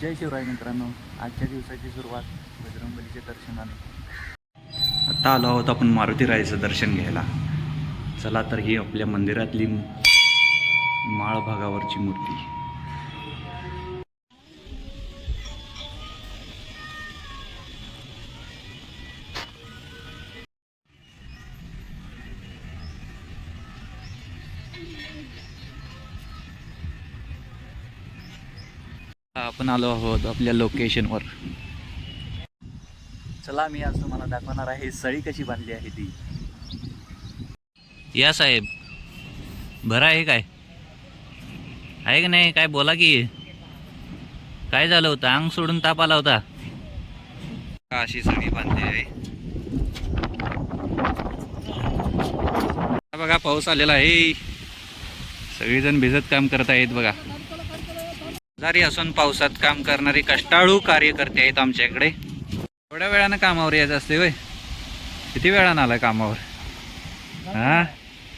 जय शिवराय मित्रांनो. आजच्या दिवसाची सुरुवात बजरंगबलीच्या दर्शनाने. आता आलो आहोत आपण मारुती रायचं दर्शन घ्यायला. चला तर ही आपल्या मंदिरातली माळ भागावरची मूर्ती. आपण आलो आहोत आपल्या लोकेशनवर चला मी आज तुम्हाला दाखवणार आहे सळी कशी बांधली आहे ती. या साहेब बरं आहे काय? आहे का नाही? काय बोला की. काय झालं होतं? अंग सोडून ताप आला होता. अशी सळी बांधली आहे? बघा पाऊस आलेला आहे. सगळेजण भिजत काम करत आहेत बघा. जारी असून पावसात काम करणारे कष्टाळू कार्यकर्ते आहेत आमच्याकडे. थोड्या वेळानं कामावर यायचं असते वय किती वेळानं आलाय कामावर? हा?